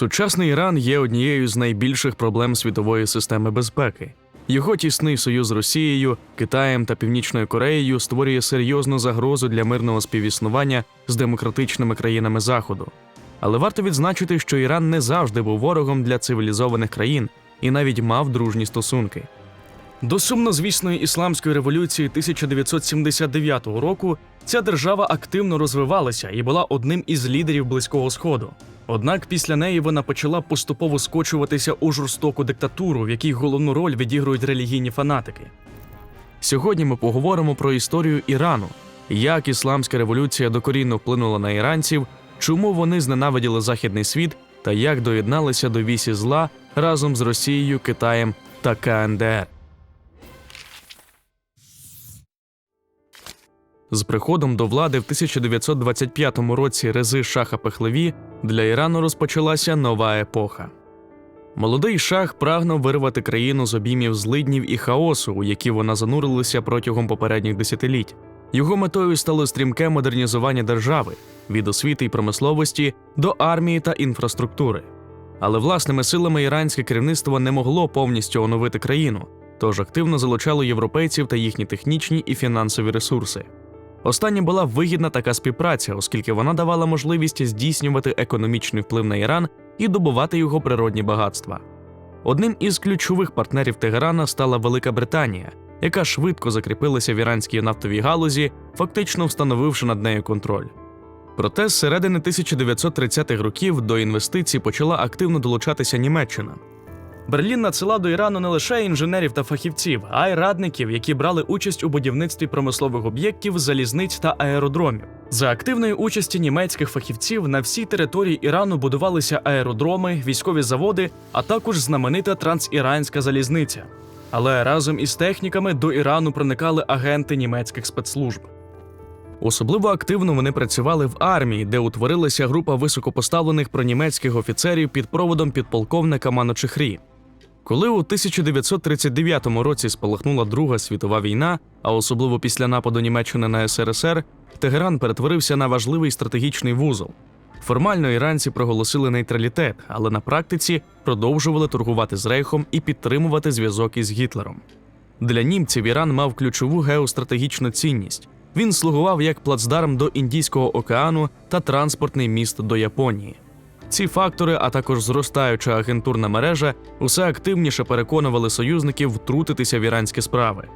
Сучасний Іран є однією з найбільших проблем світової системи безпеки. Його тісний союз з Росією, Китаєм та Північною Кореєю створює серйозну загрозу для мирного співіснування з демократичними країнами Заходу. Але варто відзначити, що Іран не завжди був ворогом для цивілізованих країн і навіть мав дружні стосунки. До сумнозвісної ісламської революції 1979 року ця держава активно розвивалася і була одним із лідерів Близького Сходу. Однак після неї вона почала поступово скочуватися у жорстоку диктатуру, в якій головну роль відігрують релігійні фанатики. Сьогодні ми поговоримо про історію Ірану, як ісламська революція докорінно вплинула на іранців, чому вони зненавиділи західний світ та як доєдналися до вісі зла разом з Росією, Китаєм та КНДР. З приходом до влади в 1925 році Рези Шаха Пехлеві для Ірану розпочалася нова епоха. Молодий шах прагнув вирвати країну з обіймів злиднів і хаосу, у які вона занурилася протягом попередніх десятиліть. Його метою стало стрімке модернізування держави від освіти й промисловості до армії та інфраструктури. Але власними силами іранське керівництво не могло повністю оновити країну, тож активно залучало європейців та їхні технічні і фінансові ресурси. Останнім була вигідна така співпраця, оскільки вона давала можливість здійснювати економічний вплив на Іран і добувати його природні багатства. Одним із ключових партнерів Тегерана стала Велика Британія, яка швидко закріпилася в іранській нафтовій галузі, фактично встановивши над нею контроль. Проте з середини 1930-х років до інвестицій почала активно долучатися Німеччина. Берлін надсилав до Ірану не лише інженерів та фахівців, а й радників, які брали участь у будівництві промислових об'єктів, залізниць та аеродромів. За активної участі німецьких фахівців на всій території Ірану будувалися аеродроми, військові заводи, а також знаменита трансіранська залізниця. Але разом із техніками до Ірану проникали агенти німецьких спецслужб. Особливо активно вони працювали в армії, де утворилася група високопоставлених пронімецьких офіцерів під проводом підполковника Маночихрі. Коли у 1939 році спалахнула Друга світова війна, а особливо після нападу Німеччини на СРСР, Тегеран перетворився на важливий стратегічний вузол. Формально іранці проголосили нейтралітет, але на практиці продовжували торгувати з Рейхом і підтримувати зв'язок із Гітлером. Для німців Іран мав ключову геостратегічну цінність. Він слугував як плацдарм до Індійського океану та транспортний міст до Японії. Ці фактори, а також зростаюча агентурна мережа, усе активніше переконували союзників втрутитися в іранські справи.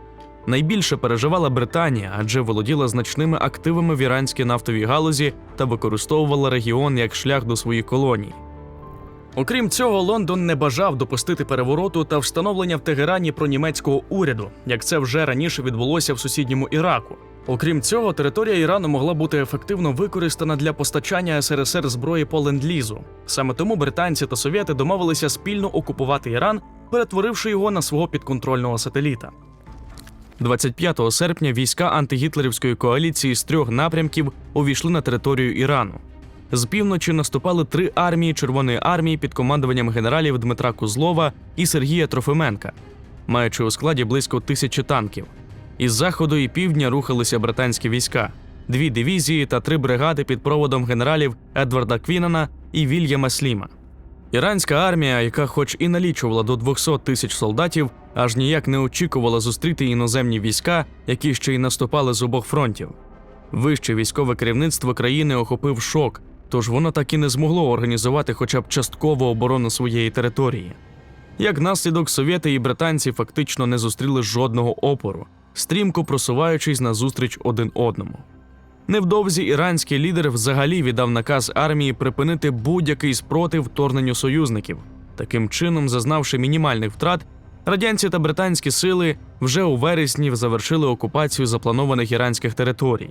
Найбільше переживала Британія, адже володіла значними активами в іранській нафтовій галузі та використовувала регіон як шлях до своїх колоній. Окрім цього, Лондон не бажав допустити перевороту та встановлення в Тегерані пронімецького уряду, як це вже раніше відбулося в сусідньому Іраку. Окрім цього, територія Ірану могла бути ефективно використана для постачання СРСР зброї по ленд-лізу. Саме тому британці та совєти домовилися спільно окупувати Іран, перетворивши його на свого підконтрольного сателіта. 25 серпня війська антигітлерівської коаліції з трьох напрямків увійшли на територію Ірану. З півночі наступали три армії Червоної армії під командуванням генералів Дмитра Козлова і Сергія Трофименка, маючи у складі близько тисячі танків. Із заходу і півдня рухалися британські війська, дві дивізії та три бригади під проводом генералів Едварда Квінана і Вільяма Сліма. Іранська армія, яка, хоч і налічувала до 200 тисяч солдатів, аж ніяк не очікувала зустріти іноземні війська, які ще й наступали з обох фронтів. Вище військове керівництво країни охопив шок, тож воно так і не змогло організувати хоча б часткову оборону своєї території. Як наслідок, совєти і британці фактично не зустріли жодного опору, стрімко просуваючись назустріч один одному. Невдовзі іранський лідер взагалі віддав наказ армії припинити будь-який спротив вторгненню союзників. Таким чином, зазнавши мінімальних втрат, радянські та британські сили вже у вересні завершили окупацію запланованих іранських територій.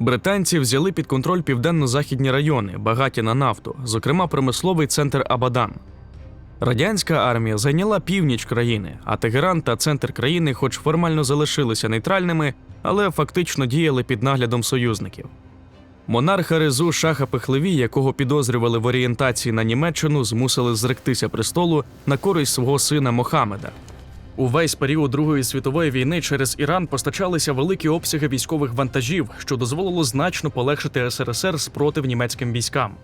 Британці взяли під контроль південно-західні райони, багаті на нафту, зокрема промисловий центр Абадан. Радянська армія зайняла північ країни, а Тегеран та центр країни, хоч формально залишилися нейтральними, але фактично діяли під наглядом союзників. Монарха Резу Шаха Пехлеві, якого підозрювали в орієнтації на Німеччину, змусили зректися престолу на користь свого сина Мохамеда. Увесь період Другої світової війни через Іран постачалися великі обсяги військових вантажів, що дозволило значно полегшити СРСР спротив німецьким військам.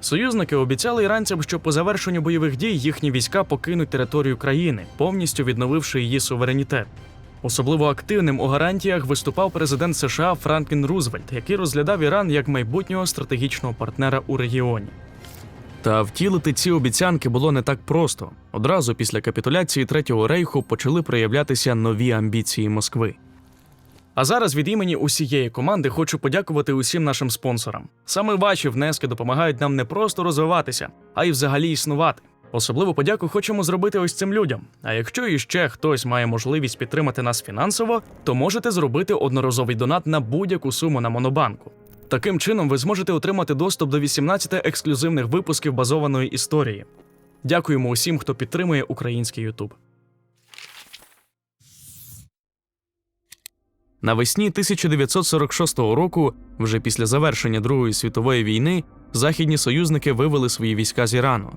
Союзники обіцяли іранцям, що по завершенню бойових дій їхні війська покинуть територію країни, повністю відновивши її суверенітет. Особливо активним у гарантіях виступав президент США Франклін Рузвельт, який розглядав Іран як майбутнього стратегічного партнера у регіоні. Та втілити ці обіцянки було не так просто. Одразу після капітуляції Третього рейху почали проявлятися нові амбіції Москви. А зараз від імені усієї команди хочу подякувати усім нашим спонсорам. Саме ваші внески допомагають нам не просто розвиватися, а й взагалі існувати. Особливу подяку хочемо зробити ось цим людям. А якщо іще хтось має можливість підтримати нас фінансово, то можете зробити одноразовий донат на будь-яку суму на монобанку. Таким чином ви зможете отримати доступ до 18 ексклюзивних випусків базованої історії. Дякуємо усім, хто підтримує український Ютуб. Навесні 1946 року, вже після завершення Другої світової війни, західні союзники вивели свої війська з Ірану.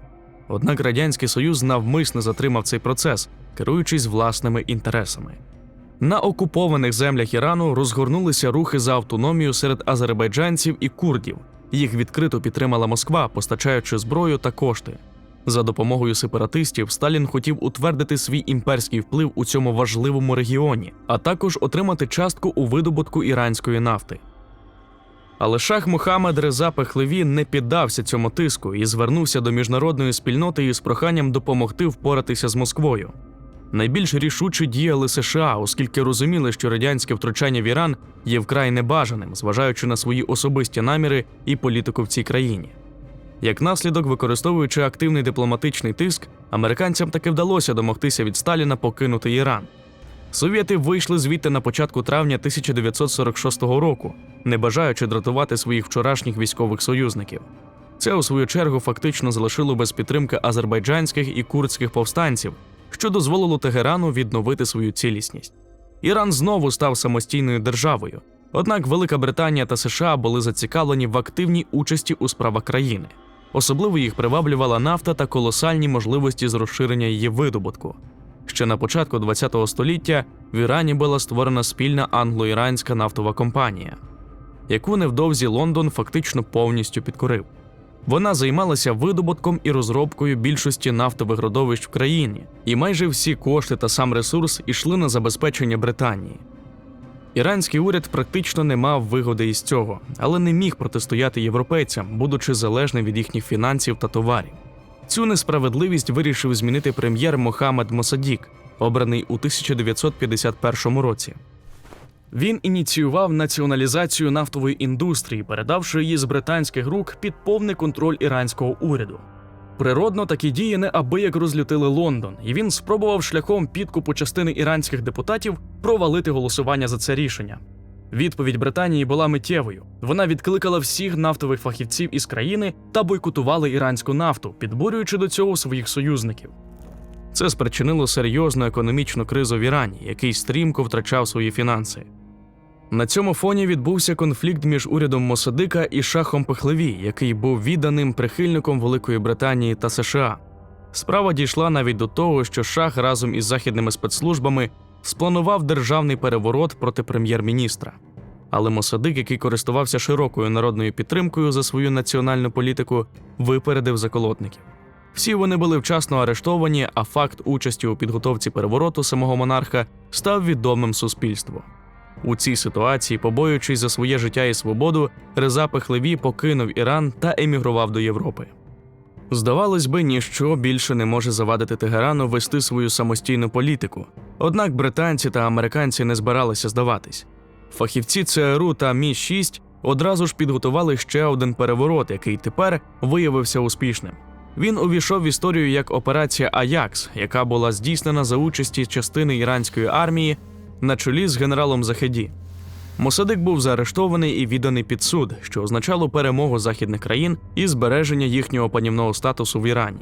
Однак Радянський Союз навмисно затримав цей процес, керуючись власними інтересами. На окупованих землях Ірану розгорнулися рухи за автономію серед азербайджанців і курдів. Їх відкрито підтримала Москва, постачаючи зброю та кошти. За допомогою сепаратистів Сталін хотів утвердити свій імперський вплив у цьому важливому регіоні, а також отримати частку у видобутку іранської нафти. Але шах Мухаммед Реза Пехлеві не піддався цьому тиску і звернувся до міжнародної спільноти із проханням допомогти впоратися з Москвою. Найбільш рішуче діяли США, оскільки розуміли, що радянське втручання в Іран є вкрай небажаним, зважаючи на свої особисті наміри і політику в цій країні. Як наслідок, використовуючи активний дипломатичний тиск, американцям таки вдалося домогтися від Сталіна покинути Іран. Совєти вийшли звідти на початку травня 1946 року, не бажаючи дратувати своїх вчорашніх військових союзників. Це, у свою чергу, фактично залишило без підтримки азербайджанських і курдських повстанців, що дозволило Тегерану відновити свою цілісність. Іран знову став самостійною державою, однак Велика Британія та США були зацікавлені в активній участі у справах країни. Особливо їх приваблювала нафта та колосальні можливості з розширення її видобутку. Ще на початку ХХ століття в Ірані була створена спільна англо-іранська нафтова компанія, яку невдовзі Лондон фактично повністю підкорив. Вона займалася видобутком і розробкою більшості нафтових родовищ в країні, і майже всі кошти та сам ресурс ішли на забезпечення Британії. Іранський уряд практично не мав вигоди із цього, але не міг протистояти європейцям, будучи залежним від їхніх фінансів та товарів. Цю несправедливість вирішив змінити прем'єр Мохаммед Мосадік, обраний у 1951 році. Він ініціював націоналізацію нафтової індустрії, передавши її з британських рук під повний контроль іранського уряду. Природно, такі дії неабияк розлютили Лондон, і він спробував шляхом підкупу частини іранських депутатів провалити голосування за це рішення. Відповідь Британії була миттєвою. Вона відкликала всіх нафтових фахівців із країни та бойкотувала іранську нафту, підбурюючи до цього своїх союзників. Це спричинило серйозну економічну кризу в Ірані, який стрімко втрачав свої фінанси. На цьому фоні відбувся конфлікт між урядом Мосадика і шахом Пехлеві, який був відданим прихильником Великої Британії та США. Справа дійшла навіть до того, що шах разом із західними спецслужбами спланував державний переворот проти прем'єр-міністра. Але Мосадик, який користувався широкою народною підтримкою за свою національну політику, випередив заколотників. Всі вони були вчасно арештовані, а факт участі у підготовці перевороту самого монарха став відомим суспільству. У цій ситуації, побоюючись за своє життя і свободу, Реза Пехлеві покинув Іран та емігрував до Європи. Здавалось би, ніщо більше не може завадити Тегерану вести свою самостійну політику. Однак британці та американці не збиралися здаватись. Фахівці ЦРУ та Мі 6 одразу ж підготували ще один переворот, який тепер виявився успішним. Він увійшов в історію як операція Аякс, яка була здійснена за участі частини іранської армії на чолі з генералом Захеді. Мосадик був заарештований і відданий під суд, що означало перемогу західних країн і збереження їхнього панівного статусу в Ірані.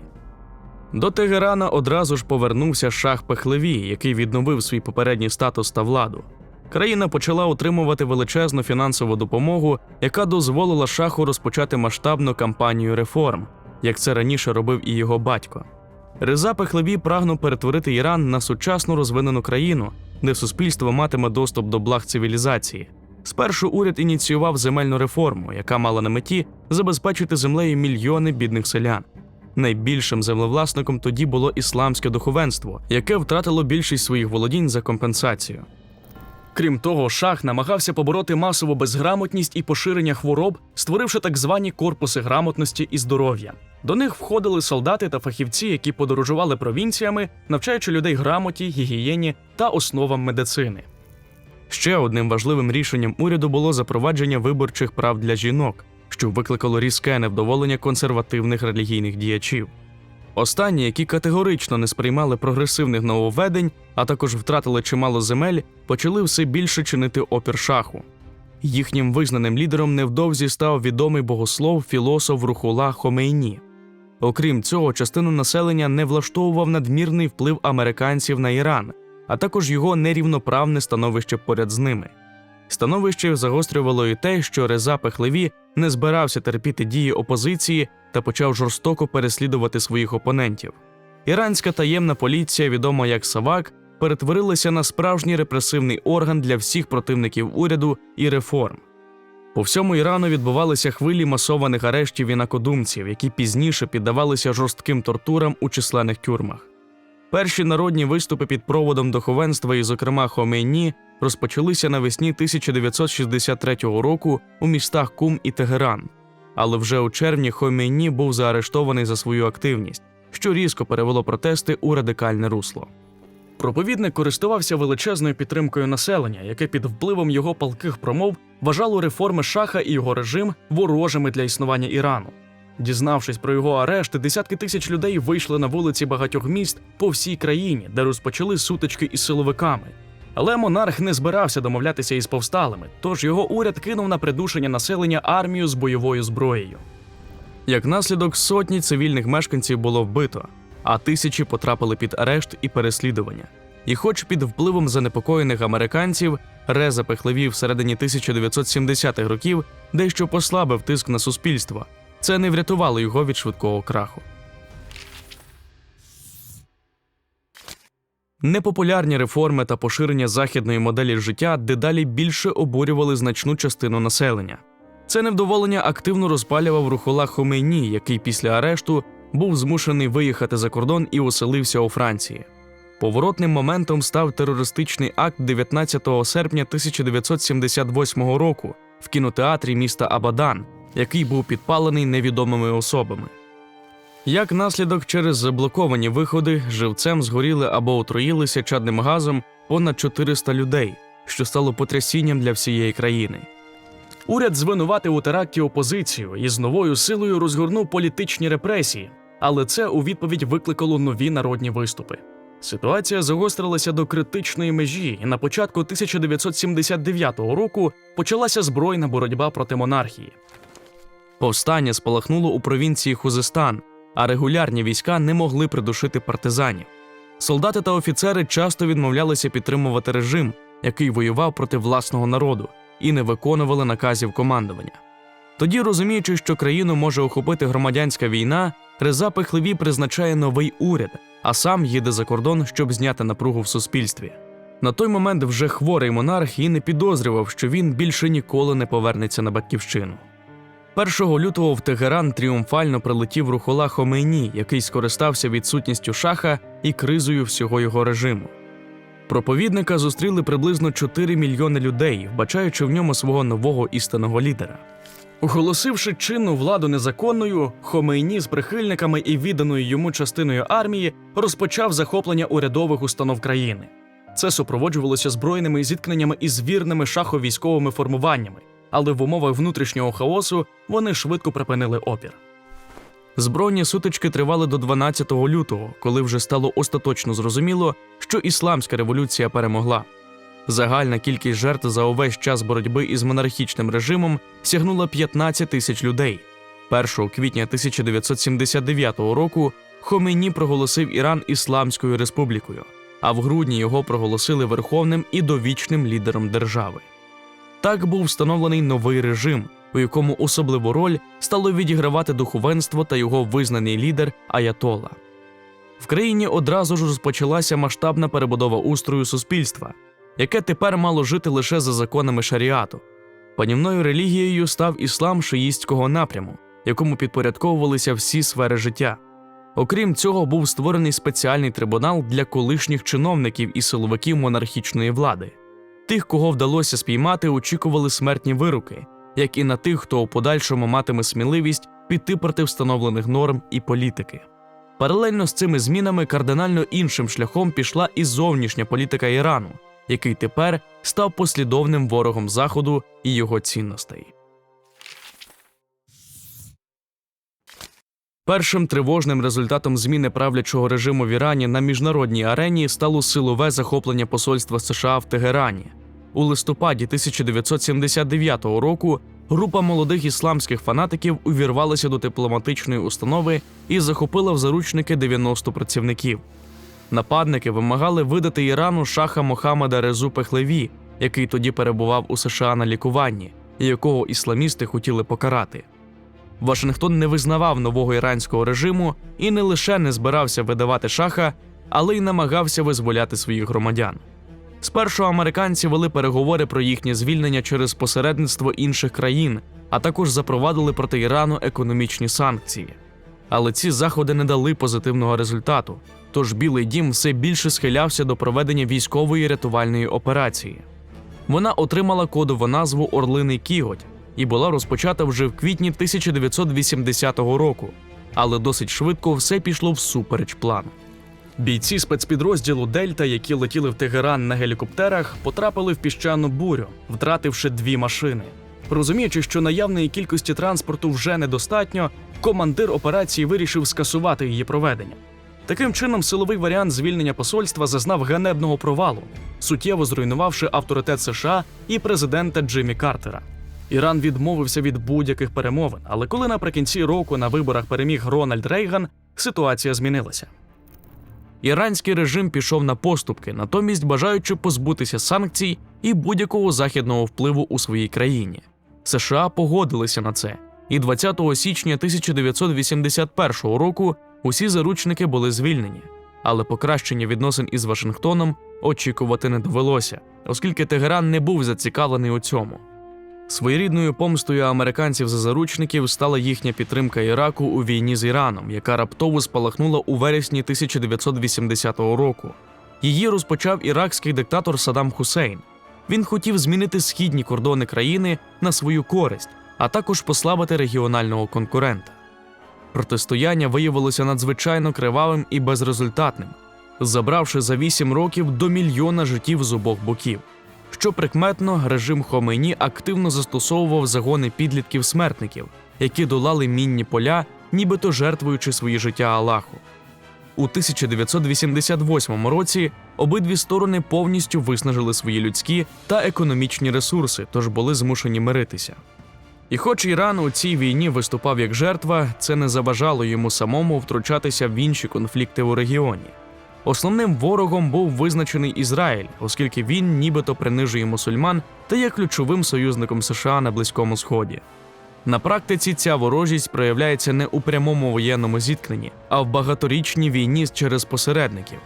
До Тегерана одразу ж повернувся шах Пехлеві, який відновив свій попередній статус та владу. Країна почала отримувати величезну фінансову допомогу, яка дозволила шаху розпочати масштабну кампанію реформ, як це раніше робив і його батько. Реза Пехлеві прагнув перетворити Іран на сучасну розвинену країну, де суспільство матиме доступ до благ цивілізації, Спершу уряд ініціював земельну реформу, яка мала на меті забезпечити землею мільйони бідних селян. Найбільшим землевласником тоді було ісламське духовенство, яке втратило більшість своїх володінь за компенсацію. Крім того, шах намагався побороти масову безграмотність і поширення хвороб, створивши так звані корпуси грамотності і здоров'я. До них входили солдати та фахівці, які подорожували провінціями, навчаючи людей грамоті, гігієні та основам медицини. Ще одним важливим рішенням уряду було запровадження виборчих прав для жінок, що викликало різке невдоволення консервативних релігійних діячів. Останні, які категорично не сприймали прогресивних нововведень, а також втратили чимало земель, почали все більше чинити опір шаху. Їхнім визнаним лідером невдовзі став відомий богослов філософ Рухула Хомейні. Окрім цього, частину населення не влаштовував надмірний вплив американців на Іран, а також його нерівноправне становище поряд з ними. Становище загострювало і те, що Реза Пехлеві не збирався терпіти дії опозиції та почав жорстоко переслідувати своїх опонентів. Іранська таємна поліція, відома як Савак, перетворилася на справжній репресивний орган для всіх противників уряду і реформ. По всьому Ірану відбувалися хвилі масованих арештів інакодумців, які пізніше піддавалися жорстким тортурам у численних тюрмах. Перші народні виступи під проводом духовенства, і, зокрема, Хомейні, розпочалися навесні 1963 року у містах Кум і Тегеран. Але вже у червні Хомейні був заарештований за свою активність, що різко перевело протести у радикальне русло. Проповідник користувався величезною підтримкою населення, яке під впливом його палких промов вважало реформи шаха і його режим ворожими для існування Ірану. Дізнавшись про його арешт, десятки тисяч людей вийшли на вулиці багатьох міст по всій країні, де розпочали сутички із силовиками. Але монарх не збирався домовлятися із повсталими, тож його уряд кинув на придушення населення армію з бойовою зброєю. Як наслідок, сотні цивільних мешканців було вбито, а тисячі потрапили під арешт і переслідування. І, хоч під впливом занепокоєних американців, Реза Пехлеві в середині 1970-х років дещо послабив тиск на суспільство, це не врятувало його від швидкого краху. Непопулярні реформи та поширення західної моделі життя дедалі більше обурювали значну частину населення. Це невдоволення активно розпалював Рухола Хомейні, який після арешту був змушений виїхати за кордон і оселився у Франції. Поворотним моментом став терористичний акт 19 серпня 1978 року в кінотеатрі міста Абадан, який був підпалений невідомими особами. Як наслідок через заблоковані виходи живцем згоріли або отруїлися чадним газом понад 400 людей, що стало потрясінням для всієї країни. Уряд звинуватив у теракті опозицію і з новою силою розгорнув політичні репресії, але це у відповідь викликало нові народні виступи. Ситуація загострилася до критичної межі, і на початку 1979 року почалася збройна боротьба проти монархії. Повстання спалахнуло у провінції Хузестан, а регулярні війська не могли придушити партизанів. Солдати та офіцери часто відмовлялися підтримувати режим, який воював проти власного народу, і не виконували наказів командування. Тоді, розуміючи, що країну може охопити громадянська війна, Реза Пехлеві призначає новий уряд, а сам їде за кордон, щоб зняти напругу в суспільстві. На той момент вже хворий монарх і не підозрював, що він більше ніколи не повернеться на батьківщину. 1 лютого в Тегеран тріумфально прилетів Рухола Хомейні, який скористався відсутністю шаха і кризою всього його режиму. Проповідника зустріли приблизно 4 мільйони людей, вбачаючи в ньому свого нового істинного лідера. Оголосивши чинну владу незаконною, Хомейні з прихильниками і відданою йому частиною армії розпочав захоплення урядових установ країни. Це супроводжувалося збройними зіткненнями із вірними шахо-військовими формуваннями, але в умовах внутрішнього хаосу вони швидко припинили опір. Збройні сутички тривали до 12 лютого, коли вже стало остаточно зрозуміло, що ісламська революція перемогла. Загальна кількість жертв за увесь час боротьби із монархічним режимом сягнула 15 тисяч людей. 1 квітня 1979 року Хомейні проголосив Іран Ісламською республікою, а в грудні його проголосили верховним і довічним лідером держави. Так був встановлений новий режим, у якому особливу роль стало відігравати духовенство та його визнаний лідер Аятола. В країні одразу ж розпочалася масштабна перебудова устрою суспільства. яке тепер мало жити лише за законами шаріату. Панівною релігією став іслам шиїстського напряму, якому підпорядковувалися всі сфери життя. Окрім цього, був створений спеціальний трибунал для колишніх чиновників і силовиків монархічної влади. Тих, кого вдалося спіймати, очікували смертні вироки, як і на тих, хто у подальшому матиме сміливість піти проти встановлених норм і політики. Паралельно з цими змінами кардинально іншим шляхом пішла і зовнішня політика Ірану, який тепер став послідовним ворогом Заходу і його цінностей. Першим тривожним результатом зміни правлячого режиму в Ірані на міжнародній арені стало силове захоплення посольства США в Тегерані. У листопаді 1979 року група молодих ісламських фанатиків увірвалася до дипломатичної установи і захопила в заручники 90 працівників. Нападники вимагали видати Ірану шаха Мохаммеда Резу Пехлеві, який тоді перебував у США на лікуванні, якого ісламісти хотіли покарати. Вашингтон не визнавав нового іранського режиму і не лише не збирався видавати шаха, але й намагався визволяти своїх громадян. Спершу американці вели переговори про їхнє звільнення через посередництво інших країн, а також запровадили проти Ірану економічні санкції. Але ці заходи не дали позитивного результату, тож Білий дім все більше схилявся до проведення військової рятувальної операції. Вона отримала кодову назву Орлиний Кіготь і була розпочата вже в квітні 1980 року, але досить швидко все пішло всупереч плану. Бійці спецпідрозділу Дельта, які летіли в Тегеран на гелікоптерах, потрапили в піщану бурю, втративши дві машини. Розуміючи, що наявної кількості транспорту вже недостатньо, командир операції вирішив скасувати її проведення. Таким чином, силовий варіант звільнення посольства зазнав ганебного провалу, суттєво зруйнувавши авторитет США і президента Джиммі Картера. Іран відмовився від будь-яких перемовин, але коли наприкінці року на виборах переміг Рональд Рейган, ситуація змінилася. Іранський режим пішов на поступки, натомість бажаючи позбутися санкцій і будь-якого західного впливу у своїй країні. США погодилися на це, і 20 січня 1981 року усі заручники були звільнені. Але покращення відносин із Вашингтоном очікувати не довелося, оскільки Тегеран не був зацікавлений у цьому. Своєрідною помстою американців за заручників стала їхня підтримка Іраку у війні з Іраном, яка раптово спалахнула у вересні 1980 року. Її розпочав іракський диктатор Саддам Хусейн. Він хотів змінити східні кордони країни на свою користь, а також послабити регіонального конкурента. Протистояння виявилося надзвичайно кривавим і безрезультатним, забравши за вісім років до мільйона життів з обох боків. Що прикметно, режим Хомейні активно застосовував загони підлітків-смертників, які долали мінні поля, нібито жертвуючи свої життя Аллаху. У 1988 році обидві сторони повністю виснажили свої людські та економічні ресурси, тож були змушені миритися. І хоч Іран у цій війні виступав як жертва, це не заважало йому самому втручатися в інші конфлікти у регіоні. Основним ворогом був визначений Ізраїль, оскільки він нібито принижує мусульман та є ключовим союзником США на Близькому Сході. На практиці ця ворожість проявляється не у прямому воєнному зіткненні, а в багаторічній війні через посередників.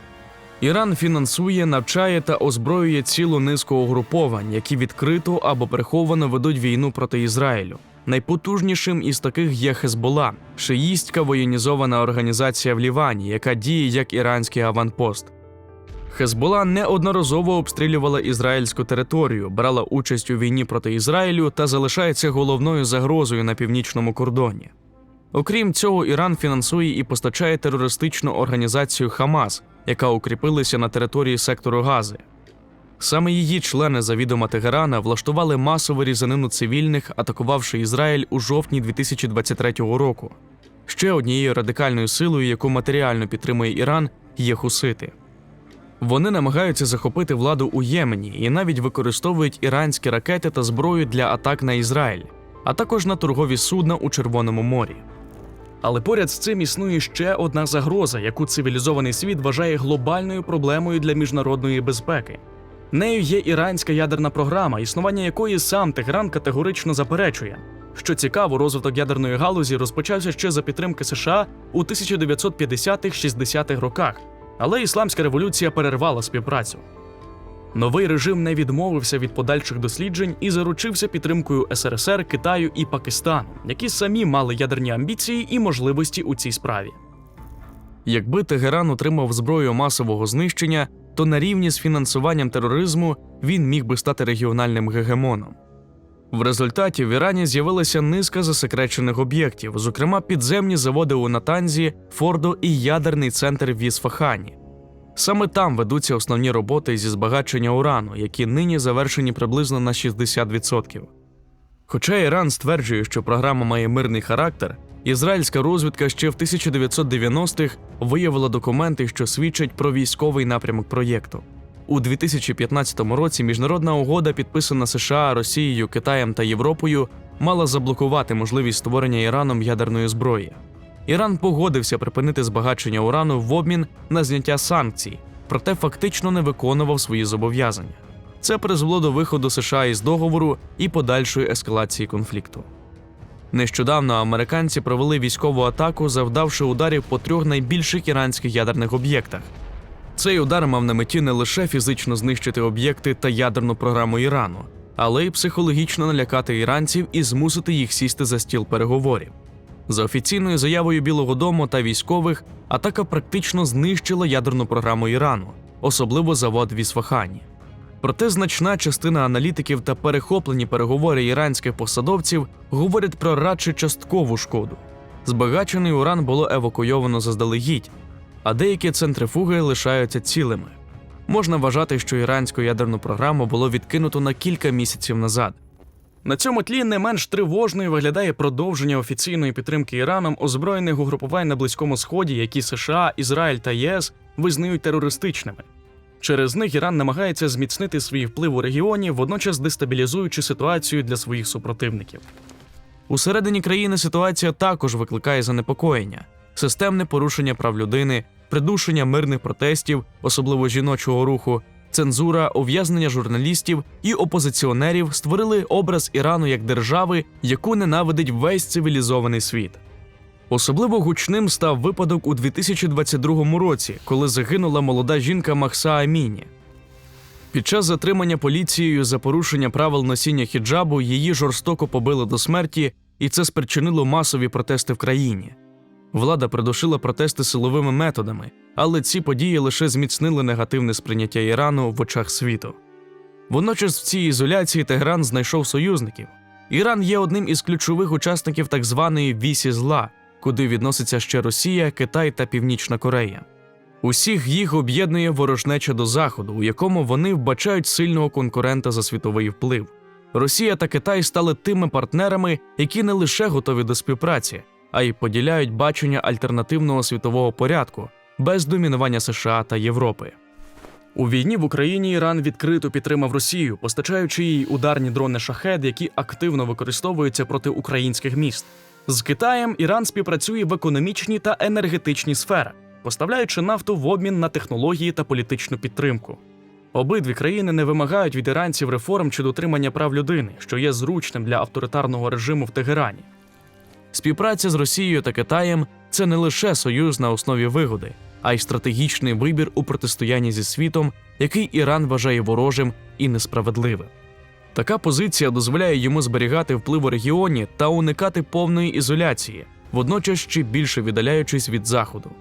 Іран фінансує, навчає та озброює цілу низку угруповань, які відкрито або приховано ведуть війну проти Ізраїлю. Найпотужнішим із таких є Хезбола, шиїстська воєнізована організація в Лівані, яка діє як іранський аванпост. Хезбола неодноразово обстрілювала ізраїльську територію, брала участь у війні проти Ізраїлю та залишається головною загрозою на північному кордоні. Окрім цього, Іран фінансує і постачає терористичну організацію Хамас, яка укріпилася на території сектору Гази. Саме її члени завідома Тегерана влаштували масову різанину цивільних, атакувавши Ізраїль у жовтні 2023 року. Ще однією радикальною силою, яку матеріально підтримує Іран, є хусити. Вони намагаються захопити владу у Ємені і навіть використовують іранські ракети та зброю для атак на Ізраїль, а також на торгові судна у Червоному морі. Але поряд з цим існує ще одна загроза, яку цивілізований світ вважає глобальною проблемою для міжнародної безпеки. Нею є іранська ядерна програма, існування якої сам Тегеран категорично заперечує. Що цікаво, розвиток ядерної галузі розпочався ще за підтримки США у 1950-60-х роках, але ісламська революція перервала співпрацю. Новий режим не відмовився від подальших досліджень і заручився підтримкою СРСР, Китаю і Пакистану, які самі мали ядерні амбіції і можливості у цій справі. Якби Тегеран отримав зброю масового знищення, то на рівні з фінансуванням тероризму він міг би стати регіональним гегемоном. В результаті в Ірані з'явилася низка засекречених об'єктів, зокрема підземні заводи у Натанзі, Фордо і ядерний центр в Ісфахані. Саме там ведуться основні роботи зі збагачення урану, які нині завершені приблизно на 60%. Хоча Іран стверджує, що програма має мирний характер, ізраїльська розвідка ще в 1990-х виявила документи, що свідчать про військовий напрямок проєкту. У 2015 році міжнародна угода, підписана США, Росією, Китаєм та Європою, мала заблокувати можливість створення Іраном ядерної зброї. Іран погодився припинити збагачення урану в обмін на зняття санкцій, проте фактично не виконував свої зобов'язання. Це призвело до виходу США із договору і подальшої ескалації конфлікту. Нещодавно американці провели військову атаку, завдавши ударів по трьох найбільших іранських ядерних об'єктах. Цей удар мав на меті не лише фізично знищити об'єкти та ядерну програму Ірану, але й психологічно налякати іранців і змусити їх сісти за стіл переговорів. За офіційною заявою Білого Дому та військових, атака практично знищила ядерну програму Ірану, особливо завод в Ісфахані. Проте значна частина аналітиків та перехоплені переговори іранських посадовців говорять про радше часткову шкоду. Збагачений уран було евакуйовано заздалегідь, а деякі центрифуги лишаються цілими. Можна вважати, що іранську ядерну програму було відкинуто на кілька місяців назад. На цьому тлі не менш тривожною виглядає продовження офіційної підтримки Іраном озброєних угрупувань на Близькому Сході, які США, Ізраїль та ЄС визнають терористичними. Через них Іран намагається зміцнити свій вплив у регіоні, водночас дестабілізуючи ситуацію для своїх супротивників. Усередині країни ситуація також викликає занепокоєння, системне порушення прав людини, придушення мирних протестів, особливо жіночого руху, цензура, ув'язнення журналістів і опозиціонерів створили образ Ірану як держави, яку ненавидить весь цивілізований світ. Особливо гучним став випадок у 2022 році, коли загинула молода жінка Махса Аміні. Під час затримання поліцією за порушення правил носіння хіджабу її жорстоко побили до смерті, і це спричинило масові протести в країні. Влада придушила протести силовими методами, але ці події лише зміцнили негативне сприйняття Ірану в очах світу. Водночас в цій ізоляції Тегеран знайшов союзників. Іран є одним із ключових учасників так званої вісі зла, куди відноситься ще Росія, Китай та Північна Корея. Усіх їх об'єднує ворожнеча до Заходу, у якому вони вбачають сильного конкурента за світовий вплив. Росія та Китай стали тими партнерами, які не лише готові до співпраці, а й поділяють бачення альтернативного світового порядку без домінування США та Європи. У війні в Україні Іран відкрито підтримав Росію, постачаючи їй ударні дрони шахед, які активно використовуються проти українських міст. З Китаєм Іран співпрацює в економічній та енергетичній сферах, поставляючи нафту в обмін на технології та політичну підтримку. Обидві країни не вимагають від іранців реформ чи дотримання прав людини, що є зручним для авторитарного режиму в Тегерані. Співпраця з Росією та Китаєм це не лише союз на основі вигоди, а й стратегічний вибір у протистоянні зі світом, який Іран вважає ворожим і несправедливим. Така позиція дозволяє йому зберігати вплив у регіоні та уникати повної ізоляції, водночас ще більше віддаляючись від заходу.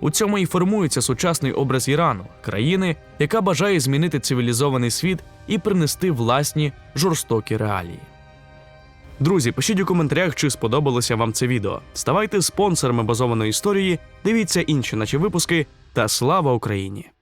У цьому і формується сучасний образ Ірану, країни, яка бажає змінити цивілізований світ і принести власні жорстокі реалії. Друзі, пишіть у коментарях, чи сподобалося вам це відео. Ставайте спонсорами базованої історії, дивіться інші наші випуски та слава Україні!